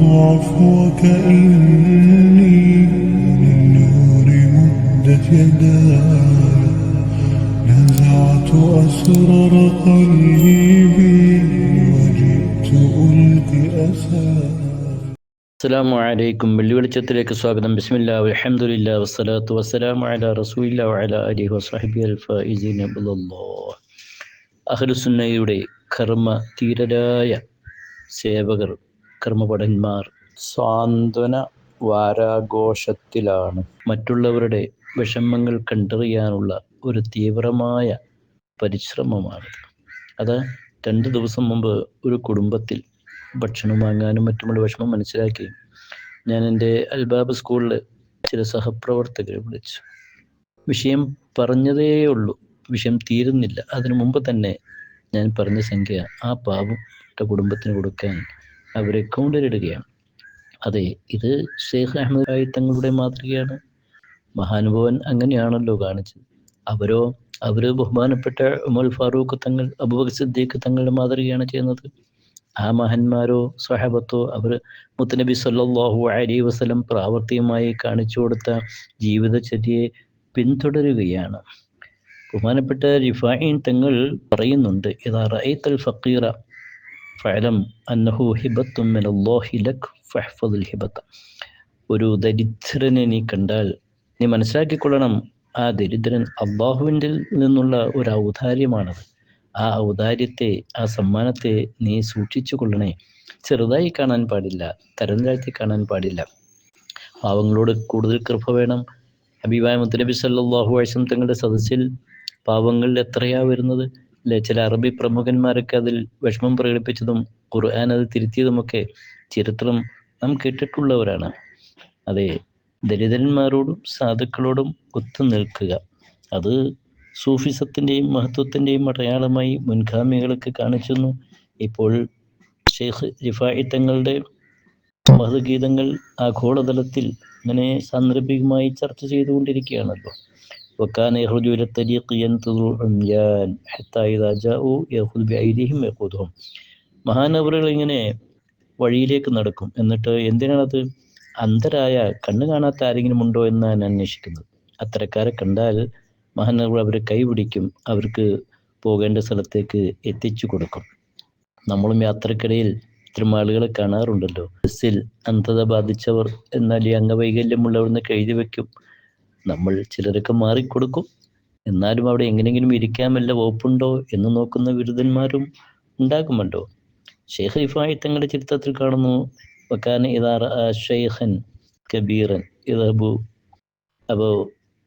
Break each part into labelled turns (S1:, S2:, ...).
S1: عفوك إني للنور مدت يداي نزعت أسرار قلبي وجئت ألقي أساي
S2: അസ്സലാമു അലൈക്കും വെള്ളിവെളിച്ചത്തിലേക്ക് സ്വാഗതം ബിസ്മില്ലാ അൽഹംദുലില്ലാ വസ്സലാത്തു വസ്സലാമു അലാ റസൂലില്ലാ വഅലാ അലിഹി വസ്ഹബി അൽ ഫായിസീന ബില്ലല്ലാഹ് അഹ്ലുസുന്നയുടെ കർമ്മ തീരരായ സേവകർ കർമ്മപടന്മാർ സാന്ത്വന വാരാഘോഷത്തിലാണ്. മറ്റുള്ളവരുടെ വിഷമങ്ങൾ കണ്ടറിയാനുള്ള ഒരു തീവ്രമായ പരിശ്രമമാണ്. അത് രണ്ട് ദിവസം മുമ്പ് ഒരു കുടുംബത്തിൽ ഭക്ഷണം വാങ്ങാനും മറ്റുമുള്ള വിഷമം മനസ്സിലാക്കി ഞാൻ എന്റെ അൽബാബ് സ്കൂളിൽ ചില സഹപ്രവർത്തകരെ വിളിച്ചു. വിഷയം പറഞ്ഞതേ ഉള്ളൂ വിഷയം തീരുന്നില്ല. അതിനു മുമ്പ് തന്നെ ഞാൻ പറഞ്ഞ സംഖ്യ ആ പാവം കുടുംബത്തിന് കൊടുക്കാൻ അവർ അക്കൗണ്ടിലിടുകയാണ് അതെ ഇത് ഷെയ്ഖ് അഹമ്മദ് റായി തങ്ങളുടെ മാതൃകയാണ്. മഹാനുഭവൻ അങ്ങനെയാണല്ലോ കാണിച്ചത്. അവരോ അവർ ബഹുമാനപ്പെട്ട ഉമൽ ഫാറൂഖ് തങ്ങൾ അബുബക് സിദ്ദീഖ് തങ്ങളുടെ മാതൃകയാണ് ചെയ്യുന്നത്. ആ മഹന്മാരോ സ്വഹബത്തോ അവർ മുത്തനബി സല്ലാഹു അലി വസ്ലം പ്രാവർത്തികമായി കാണിച്ചു കൊടുത്ത ജീവിതചര്യയെ പിന്തുടരുകയാണ്. ബഹുമാനപ്പെട്ട റിഫായിൻ തങ്ങൾ പറയുന്നുണ്ട് ഇതാ റൈത്തൽ ഫക്കീറ ഫഅലം അന്നഹു ഹിബത്തും ലക് ഫഹ്ഫദുൽ ഹിബത്ത്. ഒരു ദരിദ്രനെ നീ കണ്ടാൽ നീ മനസ്സിലാക്കിക്കൊള്ളണം ആ ദരിദ്രൻ അള്ളാഹുവിന്റെ നിന്നുള്ള ഒരു ഔദാര്യമാണത്. ആ ഔദാര്യത്തെ ആ സമ്മാനത്തെ നീ സൂക്ഷിച്ചു കൊള്ളണേ ചെറുതായി കാണാൻ പാടില്ല തരം താഴ്ത്തി കാണാൻ പാടില്ല. പാവങ്ങളോട് കൂടുതൽ കൃപ വേണം. ഹബീബായ മുത്തനബി സല്ലാഹു വൈസം തങ്ങളുടെ സദസ്സിൽ പാവങ്ങളിൽ എത്രയാ വരുന്നത്? ചില അറബി പ്രമുഖന്മാരൊക്കെ അതിൽ വിഷമം പ്രകടിപ്പിച്ചതും ഖുർആൻ അത് തിരുത്തിയതുമൊക്കെ ചരിത്രം നാം കേട്ടിട്ടുള്ളവരാണ്. അതെ ദരിദ്രന്മാരോടും സാധുക്കളോടും ഒത്തു നിൽക്കുക. അത് സൂഫിസത്തിന്റെയും മഹത്വത്തിന്റെയും അടയാളമായി മുൻഗാമികളൊക്കെ കാണിച്ചെന്നു ഇപ്പോൾ ഷെയ്ഖ് റിഫായി തങ്ങളുടെ മഹത്ഗീതങ്ങൾ ആഗോളതലത്തിൽ അങ്ങനെ സാന്ദർഭികമായി ചർച്ച ചെയ്തുകൊണ്ടിരിക്കുകയാണല്ലോ. وكان يخرج إلى الطريق ينتظر عميان حتى إذا جاءوا يأخذ بأيديهم ويقودهم മഹാനവറുകൾ ഇങ്ങനെ വഴിയിലേക്ക് നടക്കും എന്നിട്ട് എന്തിനാണത് അന്ധരായ കണ്ണു കാണാത്ത ആരെങ്കിലും ഉണ്ടോ എന്നാണ് അന്വേഷിക്കുന്നത് അത്തരക്കാരെ കണ്ടാൽ മഹാനവർ അവരെ കൈപിടിക്കും അവർക്ക് പോകേണ്ട സ്ഥലത്തേക്ക് എത്തിച്ചു കൊടുക്കും നമ്മളും യാത്രക്കിടയിൽ ഇത്തരം ആളുകളെ കാണാറുണ്ടല്ലോ ബസ്സിൽ അന്ധത ബാധിച്ചവർ എന്നാൽ ഈ അംഗവൈകല്യമുള്ളവർന്നൊക്കെ എഴുതി വെക്കും നമ്മൾ ചിലരൊക്കെ മാറിക്കൊടുക്കും. എന്നാലും അവിടെ എങ്ങനെയെങ്കിലും ഇരിക്കാമല്ല വകുപ്പുണ്ടോ എന്ന് നോക്കുന്ന ബിരുദന്മാരും ഉണ്ടാകുമല്ലോ. ഷെയ്ഖ് ഇഫായി തങ്ങളുടെ ചരിത്രത്തിൽ കാണുന്നു. വക്കാന ഇതാർ ഷെയ്ഖൻ കബീറൻ ഇതബു അപ്പോൾ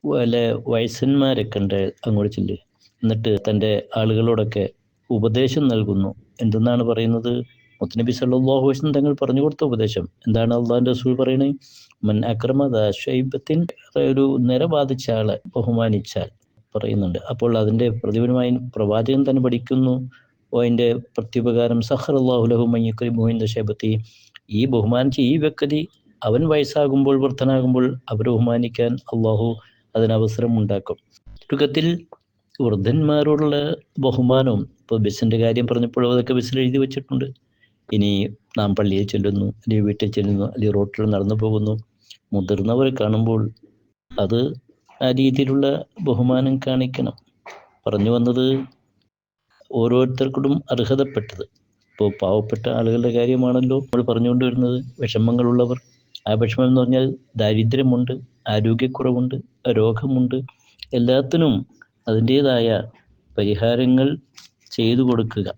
S2: വല്ല വയസ്സന്മാരൊക്കെ ഉണ്ട് അങ്ങോട്ട് ചെല്ല്. എന്നിട്ട് തന്റെ ആളുകളോടൊക്കെ ഉപദേശം നൽകുന്നു. എന്തെന്നാണ് പറയുന്നത്? മുത്തനബി സല്ലാഹു വസ്ലം തങ്ങൾ പറഞ്ഞു കൊടുത്ത ഉപദേശം. എന്താണ് അള്ളാഹിന്റെ റസൂൽ പറയുന്നത്? മൻ അക്രമദ ഷൈബത്തിൻ ഒരു നിര ബാധിച്ച ആളെ ബഹുമാനിച്ചാൽ പറയുന്നുണ്ട്. അപ്പോൾ അതിന്റെ പ്രതിഫലമായി പ്രവാചകൻ തന്നെ പഠിക്കുന്നു. അതിന്റെ പ്രത്യുപകാരം സഹർ അള്ളാഹുലഹു മയ്യക്കരി മോഹിന്ദ ഷൈബത്തി ഈ ബഹുമാനിച്ച ഈ വ്യക്തി അവൻ വയസ്സാകുമ്പോൾ വൃദ്ധനാകുമ്പോൾ അവരെ ബഹുമാനിക്കാൻ അള്ളാഹു അതിനവസരം ഉണ്ടാക്കും. ചുരുക്കത്തിൽ വൃദ്ധന്മാരോടുള്ള ബഹുമാനവും ഇപ്പോൾ ബസ്സിന്റെ കാര്യം പറഞ്ഞപ്പോൾ അതൊക്കെ ബസ്സിൽ എഴുതി വെച്ചിട്ടുണ്ട്. ഇനി നാം പള്ളിയിൽ ചെല്ലുന്നു അല്ലെങ്കിൽ വീട്ടിൽ ചെല്ലുന്നു അല്ലെങ്കിൽ റോട്ടിൽ നടന്നു പോകുന്നു മുതിർന്നവരെ കാണുമ്പോൾ അത് ആ രീതിയിലുള്ള ബഹുമാനം കാണിക്കണം. പറഞ്ഞു വന്നത് ഓരോരുത്തർക്കും അർഹതപ്പെട്ടത്. ഇപ്പോൾ പാവപ്പെട്ട ആളുകളുടെ കാര്യമാണല്ലോ നമ്മൾ പറഞ്ഞുകൊണ്ട് വരുന്നത്. വിഷമങ്ങളുള്ളവർ. ആ വിഷമം എന്ന് പറഞ്ഞാൽ ദാരിദ്ര്യമുണ്ട് ആരോഗ്യക്കുറവുണ്ട് രോഗമുണ്ട്. എല്ലാത്തിനും അതിന്റേതായ പരിഹാരങ്ങൾ ചെയ്തു കൊടുക്കുക.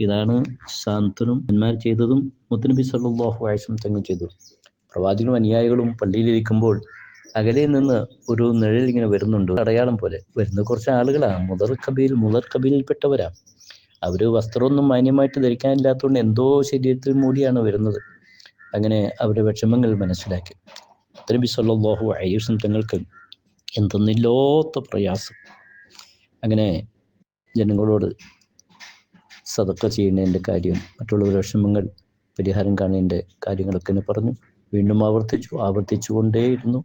S2: ഇതാണ് സാന്ത്വനും എന്മാർ ചെയ്തതും മുത്തനബി സല്ലാഹു ആയിസം തങ്ങൾ ചെയ്തു പ്രവാചകനും അനുയായികളും പള്ളിയിലിരിക്കുമ്പോൾ അകലെ നിന്ന് ഒരു നിഴൽ ഇങ്ങനെ വരുന്നുണ്ട്. അടയാളം പോലെ വരുന്ന കുറച്ച് ആളുകളാണ് മുതർ കബീൽ മുതർ കബീലിൽപ്പെട്ടവരാ. അവർ വസ്ത്രമൊന്നും മാന്യമായിട്ട് ധരിക്കാനില്ലാത്തതുകൊണ്ട് എന്തോ ശരീരത്തിൽ മൂടിയാണ് വരുന്നത്. അങ്ങനെ അവരുടെ വിഷമങ്ങൾ മനസ്സിലാക്കി. മുത്തനബി സല്ലാഹു അയ്യൂസം തങ്ങൾക്ക് എന്തെന്നില്ലാത്ത പ്രയാസം. അങ്ങനെ ജനങ്ങളോട് സതക്ക ചെയ്യുന്നതിന്റെ കാര്യം മറ്റുള്ള വിഷമങ്ങൾ പരിഹാരം കാണേണ്ട കാര്യങ്ങളൊക്കെ തന്നെ പറഞ്ഞു. വീണ്ടും ആവർത്തിച്ചു ആവർത്തിച്ചു കൊണ്ടേയിരുന്നു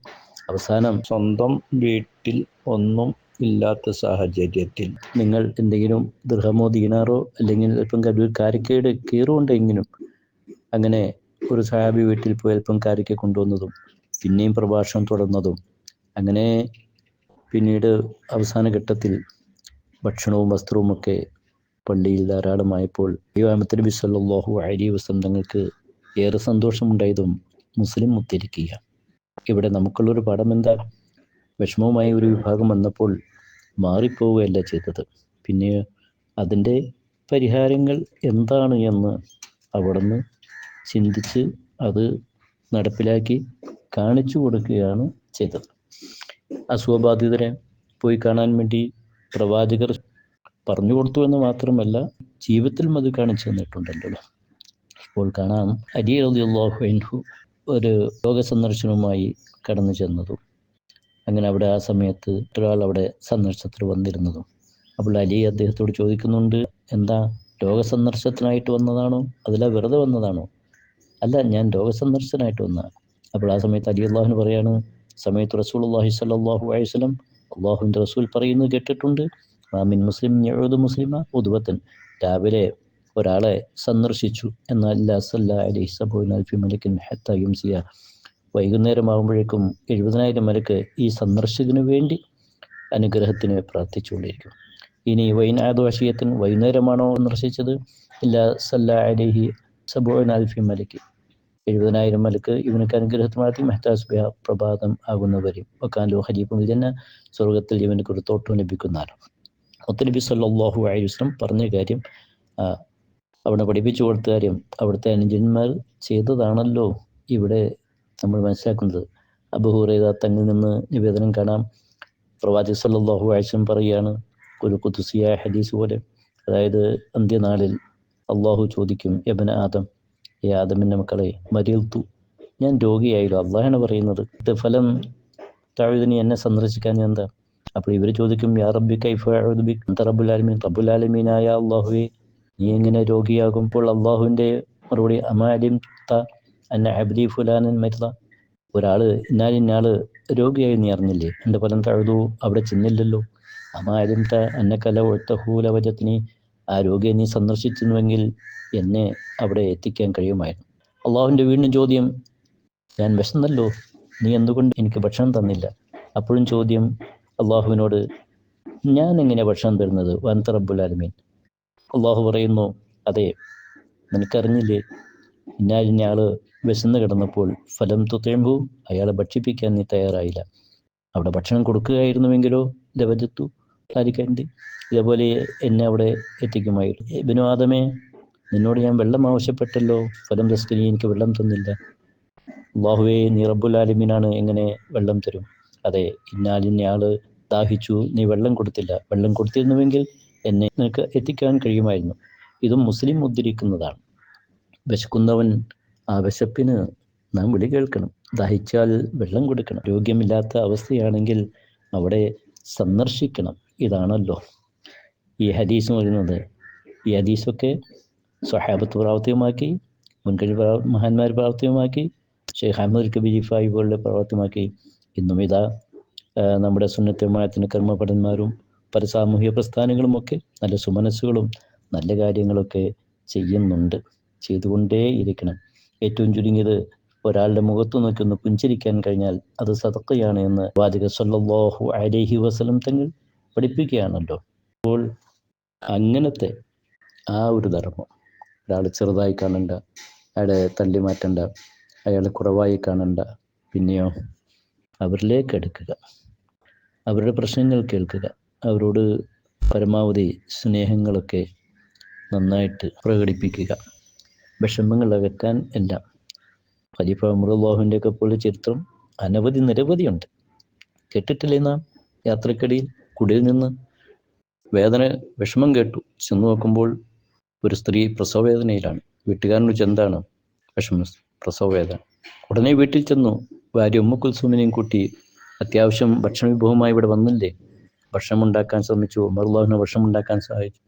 S2: അവസാനം സ്വന്തം വീട്ടിൽ ഒന്നും ഇല്ലാത്ത സാഹചര്യത്തിൽ നിങ്ങൾ എന്തെങ്കിലും ദൃഹമോ ദീനാറോ അല്ലെങ്കിൽ അല്പം കരു കാരക്കേട് കീറുണ്ടെങ്കിലും അങ്ങനെ ഒരു സഹാബി വീട്ടിൽ പോയി അല്പം കാരിക്ക കൊണ്ടുവന്നതും പിന്നെയും പ്രഭാഷണം തുടർന്നതും അങ്ങനെ പിന്നീട് അവസാന ഘട്ടത്തിൽ ഭക്ഷണവും വസ്ത്രവും ഒക്കെ പള്ളിയിൽ ധാരാളമായപ്പോൾ യുവാമത്ത് നബി സല്ലല്ലാഹു അലൈഹി വസ്ലം തങ്ങൾക്ക് ഏറെ സന്തോഷമുണ്ടായതും മുസ്ലിം ഉദ്ധരിക്കുക ഇവിടെ നമുക്കുള്ളൊരു പാഠം എന്താ? വിഷമവുമായ ഒരു വിഭാഗം വന്നപ്പോൾ മാറിപ്പോവുകയല്ല ചെയ്തത്. പിന്നെ അതിന്റെ പരിഹാരങ്ങൾ എന്താണ് എന്ന് അവിടുന്ന് ചിന്തിച്ച് അത് നടപ്പിലാക്കി കാണിച്ചു കൊടുക്കുകയാണ് ചെയ്തത്. അസുഖബാധിതരെ പോയി കാണാൻ വേണ്ടി പ്രവാചകർ പറഞ്ഞു കൊടുത്തു എന്ന് മാത്രമല്ല ജീവിതത്തിലും അത് കാണിച്ചു തന്നിട്ടുണ്ടല്ലോ ഇപ്പോൾ കാണാം അലി അൻഹു ഒരു ലോക സന്ദർശനവുമായി കടന്നു ചെന്നതും അങ്ങനെ അവിടെ ആ സമയത്ത് ഒരാൾ അവിടെ സന്ദർശനത്തിൽ വന്നിരുന്നതും. അപ്പോൾ അലി അദ്ദേഹത്തോട് ചോദിക്കുന്നുണ്ട് എന്താ ലോക സന്ദർശനത്തിനായിട്ട് വന്നതാണോ? അതില വെറുതെ വന്നതാണോ? അല്ല ഞാൻ ലോക സന്ദർശനായിട്ട് വന്നതാണ്. അപ്പോൾ ആ സമയത്ത് അലി അള്ളാഹുന് പറയാണ് സമയത്ത് റസൂൽ അള്ളാഹി സല്ലാഹു അലൈവലം അള്ളാഹുവിന്റെ റസൂൽ പറയുന്നത് കേട്ടിട്ടുണ്ട് മാമിൻ മുസ്ലിം ഞഴുത് മുസ്ലിമ ഉദ്വത്തൻ. രാവിലെ ഒരാളെ സന്ദർശിച്ചു. എന്നാൽ ലസല്ല അലൈഹി സബുൻ അൽഫി മലിക്കിൻ സിയ വൈകുന്നേരം ആകുമ്പോഴേക്കും എഴുപതിനായിരം മലക്ക് ഈ സന്ദർശകന് വേണ്ടി അനുഗ്രഹത്തിന് പ്രാർത്ഥിച്ചുകൊണ്ടിരിക്കും. ഇനി വൈനാദോഷിയത്തിന് വൈകുന്നേരമാണോ സന്ദർശിച്ചത്? ഇല്ല സല്ല അലൈഹി സബുൻ അൽഫി മലിക്ക്. എഴുപതിനായിരം മലക്ക് ഇവനക്ക് അനുഗ്രഹത്തിന് മാറ്റി മെഹ്താസ് പ്രഭാതം ആകുന്നവരും ഒക്കാലോ ഹരീഫും ഇതന്നെ സ്വർഗത്തിൽ ഇവനക്ക് ഒരു തോട്ടം ലഭിക്കുന്നതാണ്. മുത്തനബി സല്ലാഹു അലൈഹി പറഞ്ഞ കാര്യം അവിടെ പഠിപ്പിച്ചു കൊടുത്ത കാര്യം അവിടുത്തെ അനുജന്മാർ ചെയ്തതാണല്ലോ ഇവിടെ നമ്മൾ മനസ്സിലാക്കുന്നത്. അബുഹുറേദ തങ്ങിൽ നിന്ന് നിവേദനം കാണാം. പ്രവാചി സല്ലാഹു ആഴ്ചം പറയുകയാണ് ഒരു കുത്തുസിയ ഹദീസ് പോലെ അതായത് അന്ത്യനാളിൽ അള്ളാഹു ചോദിക്കും യബന ആദം ഏ ആദമിന്റെ മക്കളെ മരിയൽത്തു ഞാൻ രോഗിയായല്ലോ? അള്ളാഹാണ് പറയുന്നത്. ഫലം താഴുതിനി എന്നെ സന്ദർശിക്കാൻ എന്താ അപ്പോൾ ഇവർ ചോദിക്കും യാ റബ്ബി കൈഫ റബ്ബുലാലമീൻ റബ്ബുലാലമീനായ അള്ളാഹുവെ നീ എങ്ങനെ രോഗിയാകുമ്പോൾ അള്ളാഹുവിന്റെ മറുപടി അമാലിം ത അന്ന അബ്ദി ഫുലാനൻ മരുത. ഒരാൾ ഇന്നാൽ ഇന്നാൾ രോഗിയായി നീ അറിഞ്ഞില്ലേ? എന്റെ ഫലം തഴുതു അവിടെ ചെന്നില്ലല്ലോ. അമാലിം ത അന്ന കല ഒഴുത്തഹൂല വജത്തിനി ആ രോഗിയെ നീ സന്ദർശിച്ചിരുന്നുവെങ്കിൽ എന്നെ അവിടെ എത്തിക്കാൻ കഴിയുമായിരുന്നു. അള്ളാഹുവിന്റെ വീണ്ടും ചോദ്യം ഞാൻ വിശന്നല്ലോ? നീ എന്തുകൊണ്ട് എനിക്ക് ഭക്ഷണം തന്നില്ല? അപ്പോഴും ചോദ്യം അള്ളാഹുവിനോട് ഞാൻ എങ്ങനെ ഭക്ഷണം തരുന്നത്? വൻത റബ്ബുലാലമീൻ അള്ളാഹു പറയുന്നു അതെ നിനക്കറിഞ്ഞില്ലേ? ഇന്നാലിന്ന ആൾ വിശന്ന് കിടന്നപ്പോൾ ഫലം തുത്തേമ്പു അയാളെ ഭക്ഷിപ്പിക്കാൻ നീ തയ്യാറായില്ല. അവിടെ ഭക്ഷണം കൊടുക്കുകയായിരുന്നുവെങ്കിലോ? ലവജത്തു ലാലിക്കാന്റെ ഇതേപോലെ എന്നെ അവിടെ എത്തിക്കുമായിരുന്നു. ഇബിനു ആദമേ നിന്നോട് ഞാൻ വെള്ളം ആവശ്യപ്പെട്ടല്ലോ? ഫലം തസ്കരി എനിക്ക് വെള്ളം തന്നില്ല. അള്ളാഹുവേ നീ റബ്ബുൽ ആലമീനാണ് എങ്ങനെ വെള്ളം തരും? അതെ ഇന്നാലിന്നയാൾ ദാഹിച്ചു. നീ വെള്ളം കൊടുത്തില്ല. വെള്ളം കൊടുത്തിരുന്നുവെങ്കിൽ എന്നെ നിനക്ക് എത്തിക്കാൻ കഴിയുമായിരുന്നു. ഇതും മുസ്ലിം ഉദ്ധരിക്കുന്നതാണ്. വിശക്കുന്നവൻ ആ വിശപ്പിന് നാം വിളി കേൾക്കണം. ദാഹിച്ചാൽ വെള്ളം കൊടുക്കണം. രോഗ്യമില്ലാത്ത അവസ്ഥയാണെങ്കിൽ അവിടെ സന്ദർശിക്കണം. ഇതാണല്ലോ ഈ ഹദീസ് പറയുന്നത്. ഈ ഹദീസൊക്കെ സ്വഹാബത്ത് പ്രാവർത്തികമാക്കി മുൻകഴി മഹാന്മാർ പ്രാവർത്തികമാക്കി ഷെയ്ഖ് അഹമ്മദ് കബീരിഫായി പോലുള്ള പ്രാവർത്തികമാക്കി. ഇന്നും ഇതാ നമ്മുടെ സുന്നത്യമായത്തിന് കർമ്മഭടന്മാരും പല സാമൂഹിക പ്രസ്ഥാനങ്ങളുമൊക്കെ നല്ല സുമനസ്സുകളും നല്ല കാര്യങ്ങളൊക്കെ ചെയ്യുന്നുണ്ട് ചെയ്തുകൊണ്ടേ ഇരിക്കണം ഏറ്റവും ചുരുങ്ങിയത് ഒരാളുടെ മുഖത്ത് നോക്കി പുഞ്ചിരിക്കാൻ കഴിഞ്ഞാൽ അത് സതക്കയാണ് എന്ന് വാചക സല്ലാഹു അലൈഹി വസലം തങ്ങൾ പഠിപ്പിക്കുകയാണല്ലോ. അപ്പോൾ അങ്ങനത്തെ ആ ഒരു ധർമ്മം ഒരാൾ ചെറുതായി കാണണ്ട അയാളെ തള്ളി മാറ്റണ്ട അയാളെ കുറവായി കാണണ്ട പിന്നെയോ അവരിലേക്ക് എടുക്കുക. അവരുടെ പ്രശ്നങ്ങൾ കേൾക്കുക. അവരോട് പരമാവധി സ്നേഹങ്ങളൊക്കെ നന്നായിട്ട് പ്രകടിപ്പിക്കുക. വിഷമങ്ങൾ അകറ്റാൻ എല്ലാം. ഖലീഫ ഒക്കെ പോലെ ചരിത്രം അനവധി നിരവധിയുണ്ട് കേട്ടിട്ടില്ലേ നാം? യാത്രക്കിടയിൽ കുടിയിൽ നിന്ന് വേദന വിഷമം കേട്ടു. ചെന്ന് നോക്കുമ്പോൾ ഒരു സ്ത്രീ പ്രസവവേദനയിലാണ്. വീട്ടുകാരനോട് ചെന്താണ്? വിഷമം പ്രസവവേദന. ഉടനെ വീട്ടിൽ ചെന്നു. ഭാര്യ ഉമ്മക്കുൽസുമിനെയും കൂട്ടി അത്യാവശ്യം ഭക്ഷണ വിഭവമായി ഇവിടെ വന്നില്ലേ? ഭക്ഷണം ഉണ്ടാക്കാൻ ശ്രമിച്ചു. ഉമർലാഹിന് ഭക്ഷണം ഉണ്ടാക്കാൻ സഹായിച്ചു.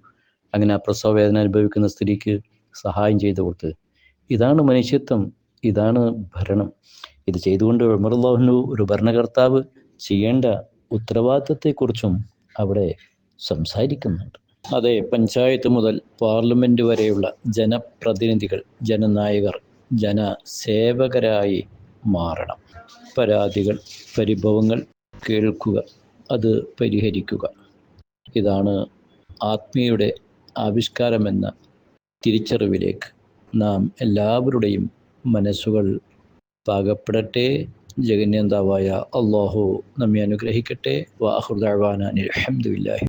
S2: അങ്ങനെ ആ പ്രസവ വേദന അനുഭവിക്കുന്ന സ്ത്രീക്ക് സഹായം ചെയ്തു കൊടുത്തത്. ഇതാണ് മനുഷ്യത്വം. ഇതാണ് ഭരണം. ഇത് ചെയ്തുകൊണ്ട് ഉമർലാഹിനു ഒരു ഭരണകർത്താവ് ചെയ്യേണ്ട ഉത്തരവാദിത്വത്തെക്കുറിച്ചും അവിടെ സംസാരിക്കുന്നുണ്ട്. അതെ പഞ്ചായത്ത് മുതൽ പാർലമെന്റ് വരെയുള്ള ജനപ്രതിനിധികൾ ജനനായകർ ജനസേവകരായി മാറണം. പരാതികൾ പരിഭവങ്ങൾ കേൾക്കുക അത് പരിഹരിക്കുക. ഇതാണ് ആത്മീയുടെ ആവിഷ്കാരമെന്ന തിരിച്ചറിവിലേക്ക് നാം എല്ലാവരുടെയും മനസ്സുകൾ പാകപ്പെടട്ടെ. ജഗന്യന്താവായ അള്ളാഹു നമ്മെ അനുഗ്രഹിക്കട്ടെ. വാഹുദാവാന അലഹമുല്ലാഹി